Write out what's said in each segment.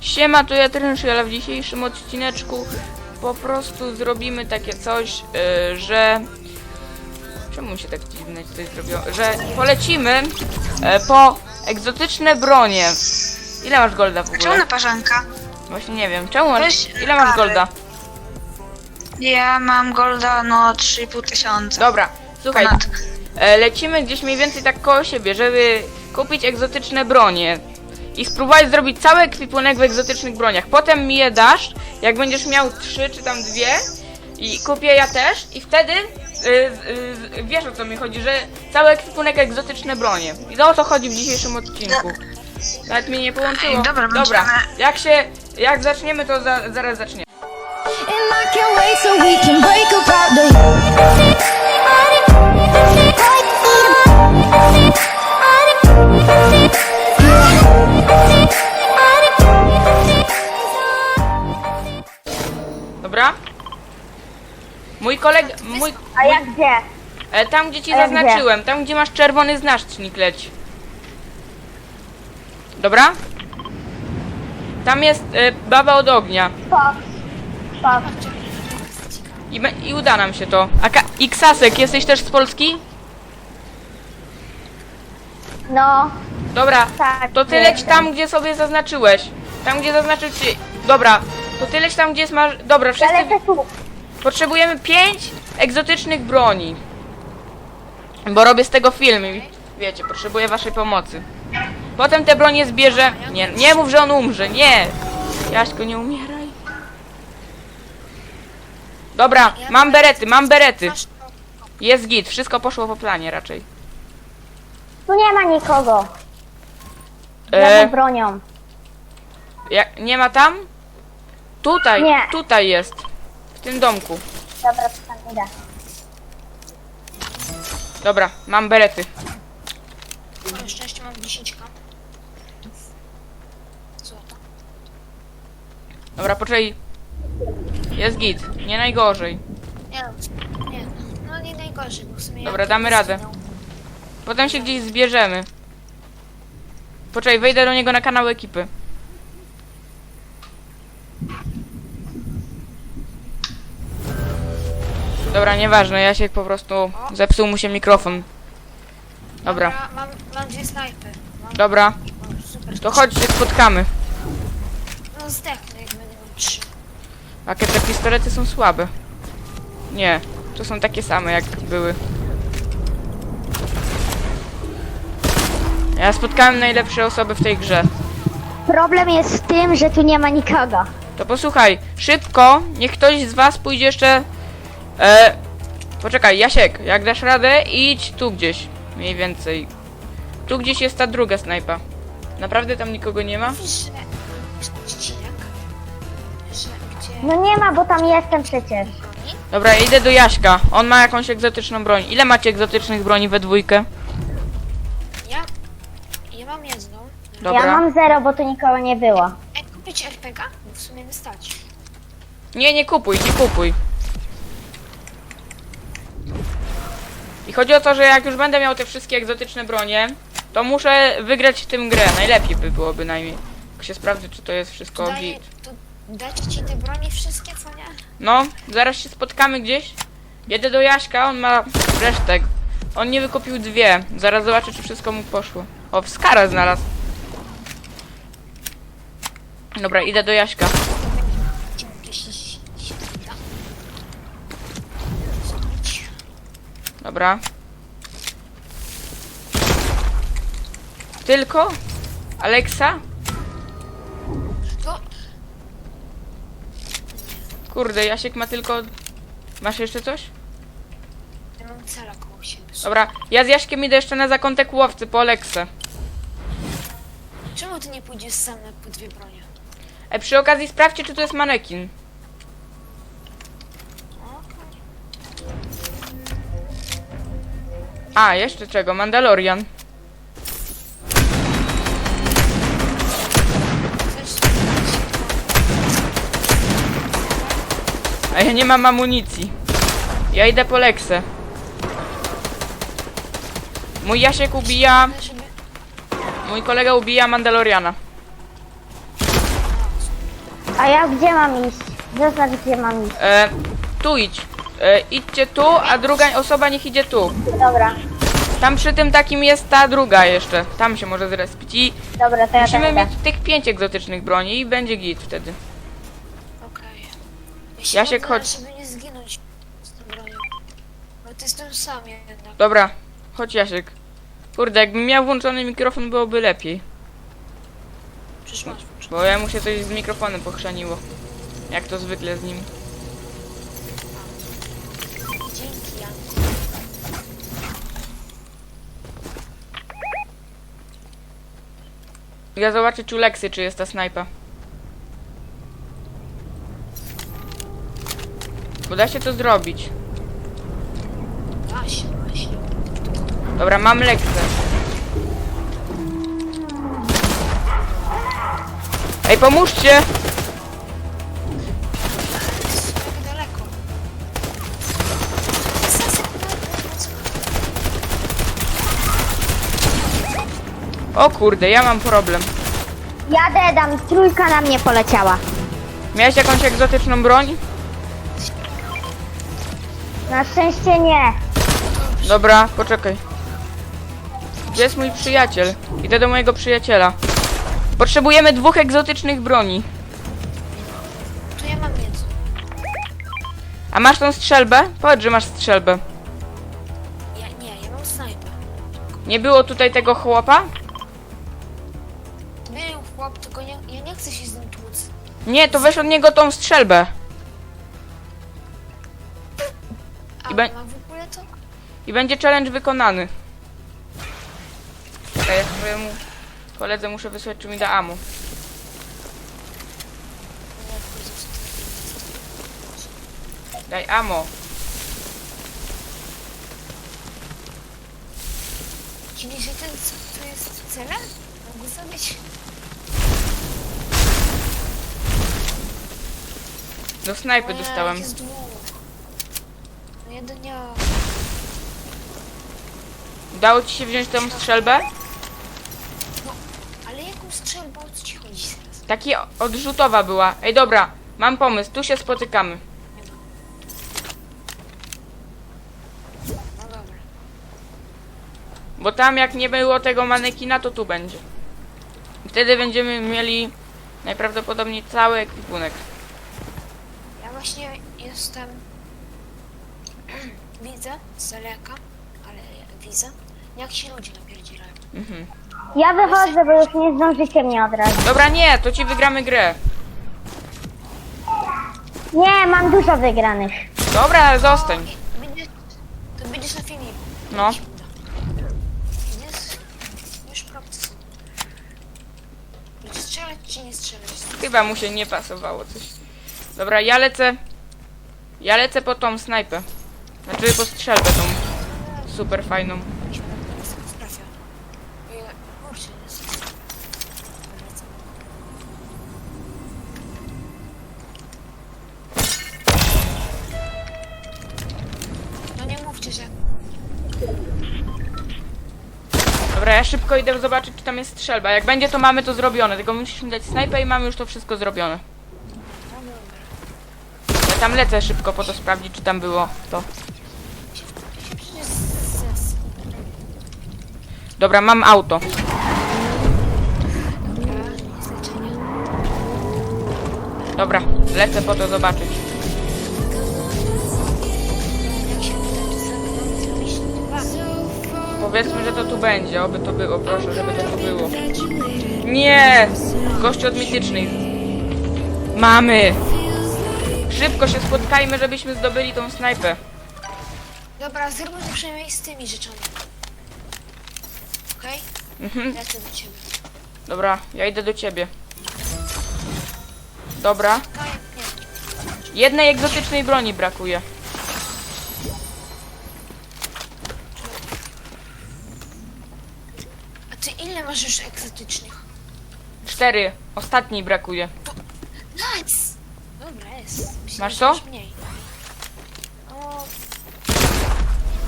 Siema, tu ja Trynszy, ale w dzisiejszym odcineczku po prostu zrobimy takie coś, yy, że... Czemu się tak dziwne tutaj zrobiło? Że polecimy e, po egzotyczne bronie. Ile masz golda w A czemu ogóle? naparzanka? Właśnie nie wiem. Czemu masz... Weź Ile masz kary. golda? Ja mam golda no 3,5 tysiąca. Dobra, słuchaj, Ponad. e, lecimy gdzieś mniej więcej tak koło siebie, żeby kupić egzotyczne bronie i spróbować zrobić cały ekwipunek w egzotycznych broniach. Potem mi je dasz, jak będziesz miał trzy czy tam dwie i kupię ja też i wtedy y, y, y, wiesz o co mi chodzi, że cały ekwipunek egzotyczne bronie. I o to chodzi w dzisiejszym odcinku. Nawet mnie nie połączyło. Ej, dobra, dobra. będziemy- Jak się, jak zaczniemy to za, zaraz zaczniemy. And I can't wait so we can break apart the Mój kolega, mój, A jak gdzie? E, tam gdzie ci A zaznaczyłem, tam gdzie masz czerwony znacznik leć. Dobra? Tam jest e, baba od ognia. I, be- I uda nam się to. A Ka- Iksasek, jesteś też z Polski? No, Dobra, tak. to ty leć tam gdzie sobie zaznaczyłeś. Tam gdzie zaznaczył ci. Dobra, to ty leć tam gdzie jest masz. Dobra, wszyscy. Tu. Potrzebujemy pięć egzotycznych broni. Bo robię z tego film i wiecie, potrzebuję waszej pomocy. Potem te bronie zbierze. Nie, nie mów, że on umrze, nie! Jaśko, nie umieraj. Dobra, mam berety, mam berety. Jest git, wszystko poszło po planie raczej. Tu nie ma nikogo. E, E... bronią. jak, nie ma tam? Tutaj, Nie. tutaj jest. W tym domku. Dobra, to tam idę. Dobra, mam berety. Na szczęście mam 10 k. Złota. Dobra, poczekaj. Jest git, nie najgorzej. Nie, nie, no nie najgorzej, bo w sumie... Dobra, ja damy radę. zginął. Potem się gdzieś zbierzemy. Poczekaj, wejdę do niego na kanał ekipy. Dobra, nieważne, Jasiek po prostu zepsuł mu się mikrofon. Dobra, mam, mam dwie snajpy. Mam, dobra, mam super. to chodź się spotkamy. No zdechnę, jak będę miał trzy. Jakie te pistolety są słabe. Nie, to są takie same jak były. Ja spotkałem najlepsze osoby w tej grze. Problem jest w tym, że tu nie ma nikogo. To posłuchaj, szybko, niech ktoś z was pójdzie jeszcze... E, poczekaj, Jasiek, jak dasz radę, idź tu gdzieś, mniej więcej. Tu gdzieś jest ta druga snajpa. Naprawdę tam nikogo nie ma? Że że gdzie No nie ma, bo tam jestem przecież. Dobra, idę do Jaśka, on ma jakąś egzotyczną broń. Ile macie egzotycznych broni we dwójkę? Ja, ja mam jedną. Dobra. Ja mam zero, bo tu nikogo nie było. Ej, kupić RPG? Bo w sumie wystać. Nie, nie kupuj, nie kupuj. Chodzi o to, że jak już będę miał te wszystkie egzotyczne bronie, to muszę wygrać w tym grę. Najlepiej by było bynajmniej. Jak się sprawdzi, czy to jest wszystko Daję, git. dać ci te broni wszystkie, co nie? No, zaraz się spotkamy gdzieś. Jedę do Jaśka, on ma resztek. On nie wykupił dwie. Zaraz zobaczę, czy wszystko mu poszło. O, wskara znalazł. Dobra, idę do Jaśka. Jakieś się da. Zrobić. Dobra. Tylko? Alexa? To Kurde, Jasiek ma tylko... Masz jeszcze coś? ja mam cela koło siebie. Dobra, ja z Jaśkiem idę jeszcze na zakątek łowcy po Aleksę. Czemu ty nie pójdziesz sam na po dwie bronie? E, przy okazji sprawdźcie, czy to jest manekin. A, jeszcze czego? Mandalorian. A ja nie mam amunicji. Ja idę po Leksę. Mój Jasiek ubija... Mój kolega ubija Mandaloriana. A ja gdzie mam iść? Zaznacz gdzie mam iść. E, tu idź. E, idźcie tu, a druga osoba niech idzie tu. Dobra, Tam przy tym takim jest ta druga jeszcze. Tam się może zrespić. I dobra, to ja musimy tam idę. mieć tych pięć egzotycznych broni i będzie git wtedy. Okej. Ja się Jasiek, modlę, chodź. żeby nie zginąć z tą bronią. Bo to jestem sam jednak. Dobra, chodź Jasiek. Kurde, jakbym miał włączony mikrofon byłoby lepiej. Przecież masz włączone. Bo ja mu się coś z mikrofonem pochrzaniło. Jak to zwykle z nim. Dzięki, Jan. Ja zobaczyć u Leksy, czy jest ta snajpa. Bo da się to zrobić. Dobra, mam Leksę. Ej, pomóżcie! O kurde, ja mam problem. Jadę, dam, trójka na mnie poleciała. Miałeś jakąś egzotyczną broń? Na szczęście nie. Dobra, poczekaj. Gdzie jest mój przyjaciel? Idę do mojego przyjaciela. Potrzebujemy dwóch egzotycznych broni. Tu ja mam jedno. A masz tą strzelbę? Powiedz, że masz strzelbę. Ja, nie, ja mam snajpę. Nie było tutaj tego chłopa? Nie, to weź od niego tą strzelbę. A I be- ma w ogóle to? I będzie challenge wykonany. Czekaj, ja swojemu koledze muszę wysłać, czy mi da to. Daj ammo. Czyli, że ten, co tu jest celem? Mogę zabić? Do snajpy dostałem. Jest dwóch. No. Udało ci się wziąć tą strzelbę? No, ale jaką strzelbą? O co ci chodzi teraz? Taki odrzutowa była. Ej, dobra, mam pomysł, tu się spotykamy. No dobra. Bo tam jak nie było tego manekina, to tu będzie. Wtedy będziemy mieli najprawdopodobniej cały ekwipunek. Właśnie jestem. widzę z daleka, ale widzę, jak się ludzie napierdzielają. Mhm. Ja wychodzę, bo już nie zdążycie mnie od razu. Dobra, nie, to ci wygramy grę. Nie, mam dużo wygranych. Dobra, ale zostań. I będziesz, to będziesz na filmiku. No. Widzisz? Już prawda są. Strzelać czy nie strzelać? Chyba mu się nie pasowało coś. Dobra, ja lecę. Ja lecę po tą snajpę. Znaczy po strzelbę tą super fajną. No nie mówcie, że... Dobra, ja szybko idę zobaczyć, czy tam jest strzelba. Jak będzie, to mamy to zrobione. Tylko musimy dać snajpę i mamy już to wszystko zrobione. Tam lecę szybko po to sprawdzić, czy tam było to. Dobra, mam auto. Dobra, lecę po to zobaczyć. Powiedzmy, że to tu będzie. Oby to było, proszę, żeby to tu było. Nie! Gość od mitycznej. Mamy! Szybko się spotkajmy, żebyśmy zdobyli tą snajpę. Dobra, zróbmy to przynajmniej z tymi rzeczami. Okej? Mhm. Lecę do ciebie. Dobra, ja idę do ciebie. Dobra. Nie. Jednej egzotycznej broni brakuje. A ty ile masz już egzotycznych? Cztery. Ostatniej brakuje. Nice! Dobra, jest. Myślę, Masz że to? mniej.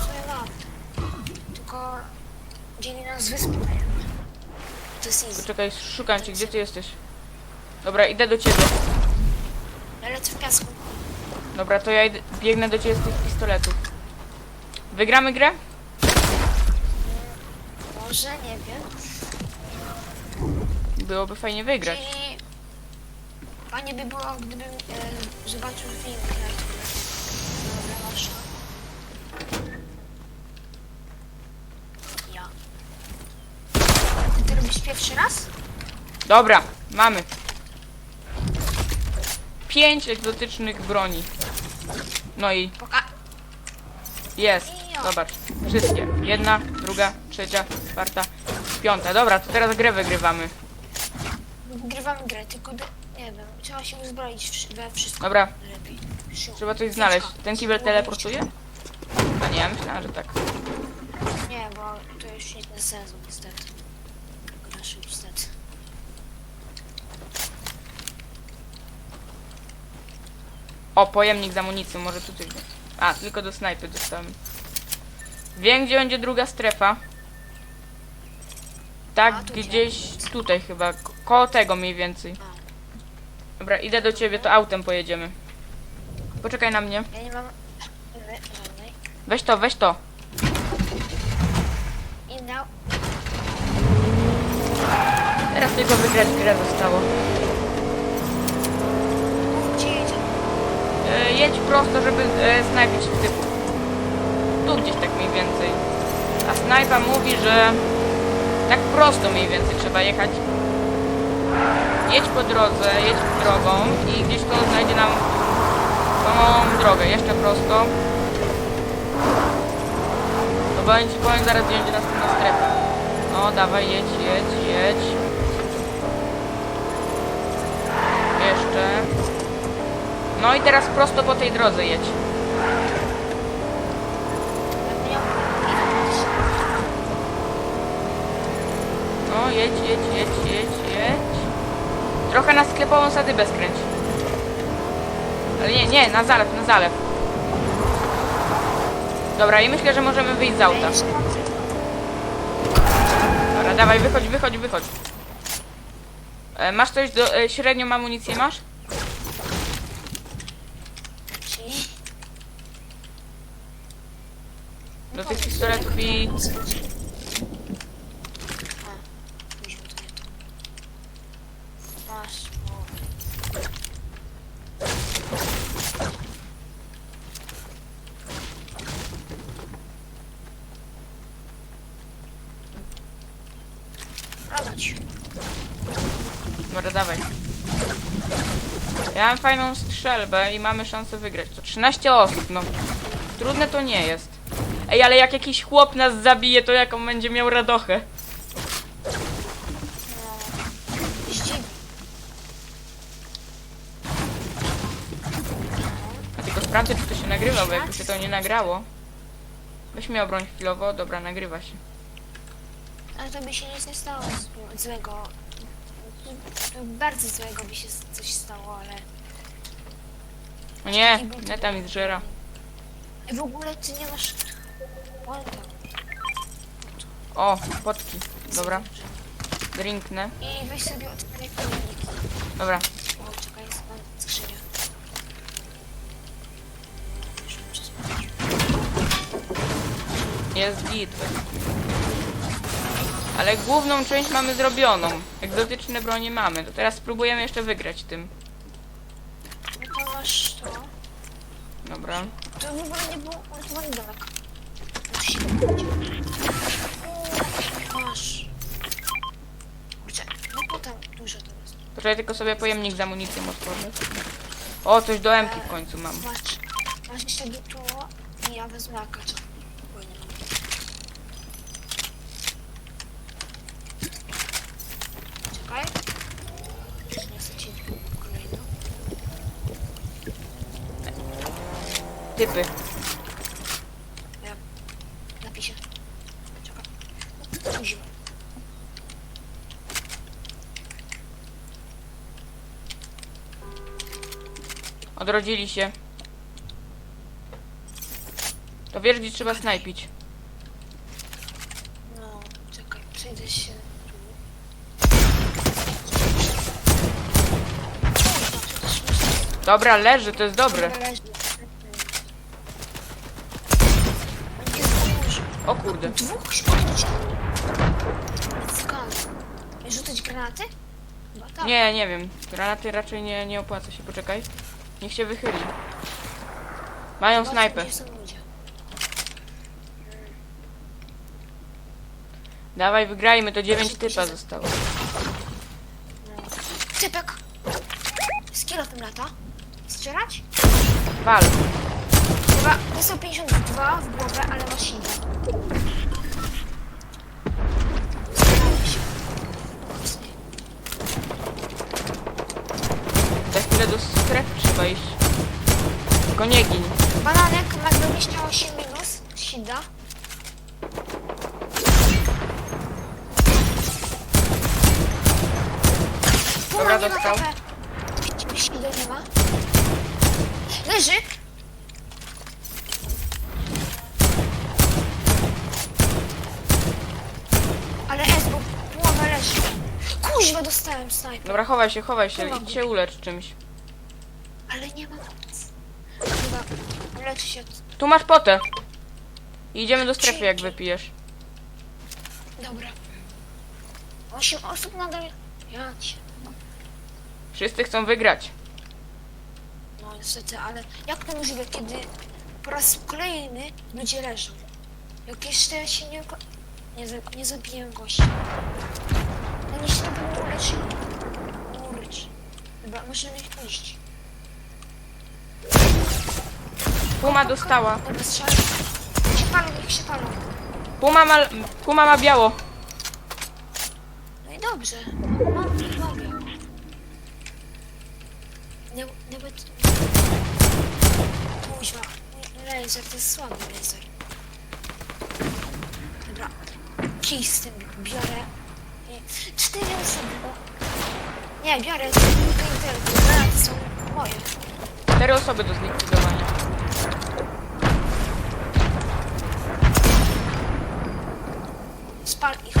Co ja mam? Tylko dzieli nas wyspy. To jest easy. Poczekaj, szukam cię, gdzie ty jesteś? Dobra, idę do ciebie. Ja lecę w piasku. Dobra, to ja idę, biegnę do ciebie z tych pistoletów. Wygramy grę? Może, nie wiem. Byłoby fajnie wygrać. Czyli... Fajnie by było, gdybym e, zobaczył film na YouTube. Dobra, masz. Ja. Ty to robisz pierwszy raz? Dobra, mamy. Pięć egzotycznych broni. No i Poka... jest. Zobacz. Wszystkie. Jedna, druga, trzecia, czwarta, piąta. Dobra, to teraz grę wygrywamy. Wygrywamy grę, tylko do... nie wiem, trzeba się uzbroić we wszystko. Dobra, Lepiej. Siu. trzeba coś znaleźć. Ten kibel teleportuje? A nie, ja myślałem, że tak. Nie, bo to już nie ten sezon niestety. Grasz niestety. O, pojemnik z amunicją, może tu coś będzie. A, tylko do snajpy dostałem. Wiem, gdzie będzie druga strefa. Tak, A, tu gdzieś gdzie? tutaj chyba, ko- koło tego mniej więcej. Dobra, idę do ciebie, to autem pojedziemy. Poczekaj na mnie. Ja nie mam żadnej. Weź to, weź to. I. Teraz tylko wygrać grę zostało. Gdzie jedzie? E, jedź prosto, żeby e, snajpić typu. Tu gdzieś tak mniej więcej. A snajpa mówi, że tak prosto mniej więcej trzeba jechać. Jedź po drodze, jedź drogą i gdzieś tu znajdzie nam tą drogę. Jeszcze prosto. To będzie powiem zaraz gdzie będzie następna strefa. No dawaj, jedź, jedź, jedź. Jeszcze. No i teraz prosto po tej drodze jedź. No jedź, jedź, jedź. Trochę na sklepową sadybę skręć. Ale nie, nie, na zalew, na zalew. Dobra, i myślę, że możemy wyjść z auta. Dobra, dawaj, wychodź, wychodź, wychodź. E, masz coś do... E, średnią amunicję masz? Do tych pistoletów i... A, później to nie to. Masz, o. Radać. Dobra, dawaj. Ja mam fajną strzelbę i mamy szansę wygrać. To 13 osób, no. Trudne to nie jest. Ej, ale jak jakiś chłop nas zabije, to jaką będzie miał radochę? Ścig. A tylko sprawdzę, czy to się nagrywa, bo jakby się to nie nagrało. Weź mi obroń chwilowo, dobra, nagrywa się. Ale to by się nic nie stało złego. Bardzo złego by się coś stało, ale... O nie, neta mi zżera. W ogóle ty nie masz... O, tam. O, potki. Dobra, drinknę. I weź sobie otwieraj pojemniki. Dobra, O, czekaj, jest skrzynia. Jest git. Ale główną część mamy zrobioną. Egzotyczne bronie mamy. To teraz spróbujemy jeszcze wygrać tym. No to masz to. Dobra. To w ogóle nie było. Musi się. Masz. Kurczę, no potem dużo to jest. Poczekaj, tylko sobie pojemnik z amunicją otworzę. O, coś do emki w końcu mam. Masz, masz jeszcze tu i ja wezmę akacza. Bo nie mam. Czekaj. Nie chcę ci kolejną. Typy. Ja napiszę. No. Odrodzili się. To wiesz, gdzie trzeba snajpić. No, czekaj, przejdę się Dobra, leży, to jest dobre. Należy. Nie zdąży. O kurde. Dwóch śmierci. Skąd? Rzucać granaty? Chyba tak. Nie, nie wiem. Granaty raczej nie, nie opłaca się, poczekaj. Niech się wychyli. Mają Zobaczmy, snajpę. gdzie są ludzie. Dawaj, wygrajmy, to 9 typa zostało. Typek! Z kilofem lata. Strzelać? Wal. Chyba dostał 52 w głowę, ale ma silne. Staramy się. Mocniej. Za chwilę do strefy trzeba iść. Tylko nie gin. Bananek ma 28 minus. Sida. Dobra, nie ma dostał. HP. Sida nie ma. Leży. Ale S, bo połowa leży. Kuźwa, dostałem snajper. Dobra, chowaj się, chowaj się. Idź się ulecz czymś. Ale nie ma nic. Chyba leczy się. od- Tu masz potę. I idziemy do strefy, jak wypijesz. Dobra. Osiem osób nadal. Ja cię. Wszyscy chcą wygrać. No niestety, ale jak to możliwe, kiedy po raz kolejny ludzie leżą? Jak jeszcze się nie, oko- nie, za- nie zabiję gościa. Nie się to było uleczyli. Urcz. Dobra, możemy iść. Puma dostała. Dobra, strzelaj. Się palą, niech się palą. Puma ma, Puma ma biało. No i dobrze. Mam, mam ją. Nie, nawet... Kuźwa. Laser to jest słaby laser. Dobra. Kij z tym biorę. Cztery osoby, bo... Nie, biorę te te granaty są moje. Cztery osoby do zlikwidowania. Spal ich.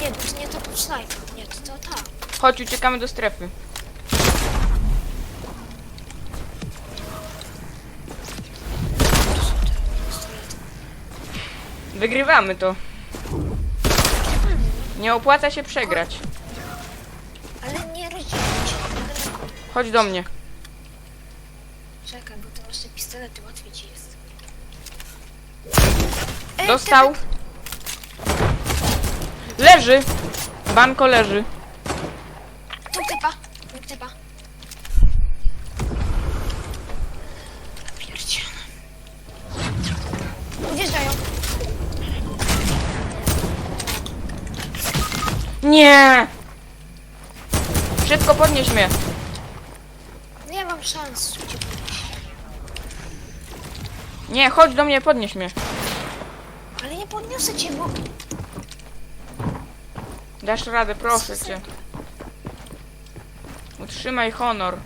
Nie, to nie to był snajper. Nie, to to ta. Chodź, uciekamy do strefy. To. Wygrywamy to. Nie opłaca się przegrać. Ale nie daleko. Chodź do mnie. Czekaj, bo to masz te pistolety, łatwiej ci jest. Ej, Dostał. Leży. Banko leży. Nie! Szybko podnieś mnie. Nie mam szans cię podnieść. Nie, chodź do mnie, podnieś mnie. Ale nie podniosę cię, bo... Dasz radę, proszę cię. Utrzymaj honor.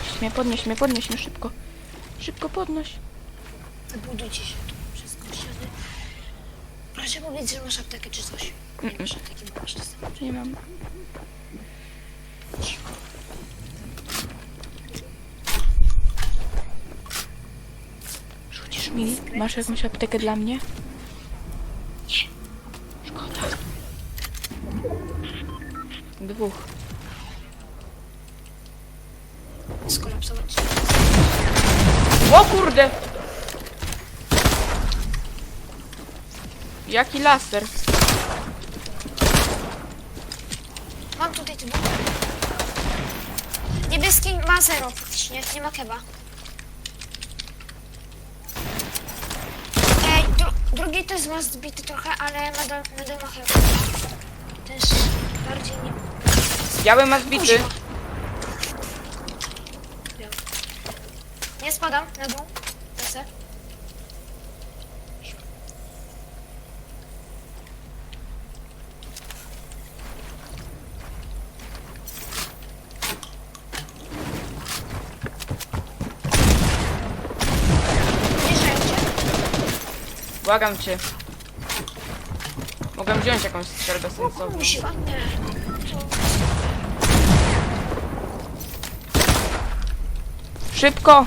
Podnieś mnie, podnieś mnie, podnieś mnie szybko. Szybko podnoś. Wybudujcie się. Proszę powiedzieć, że masz aptekę czy coś. Nie masz apteki, bo masz dostęp. Nie mam. Rzucisz mi? Masz jakąś aptekę dla mnie? Nie. Szkoda. Dwóch. Skolapsować. O kurde! Jaki laser? Mam tutaj typa. Niebieski ma zero faktycznie, nie ma keba. Ej, dru drugi też ma zbity trochę, ale nadal, nadal ma chyba. Też bardziej nie... Biały ma zbity. Kuźwa. Nie spadam na dół. Lecę. Wjeżdżają cię. Błagam cię. Mogę wziąć jakąś strzelbę sensowną. Szybko!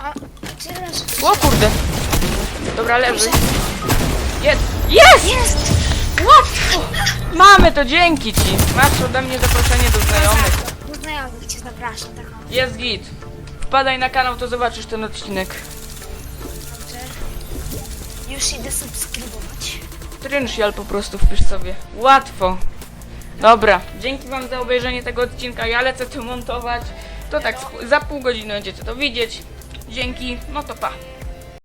A leżysz. O kurde! Dobra, leży. Jest! Jest! Jest! What? Mamy to, dzięki ci! Masz ode mnie zaproszenie do znajomych. Do znajomych cię zapraszam, taką. Jest git. Wpadaj na kanał, to zobaczysz ten odcinek. Dobrze. Już idę subskrybować. Trynsial po prostu wpisz sobie. Łatwo. Dobra, dzięki wam za obejrzenie tego odcinka. Ja lecę to montować. To tak, za pół godziny będziecie to widzieć. Dzięki, no to pa.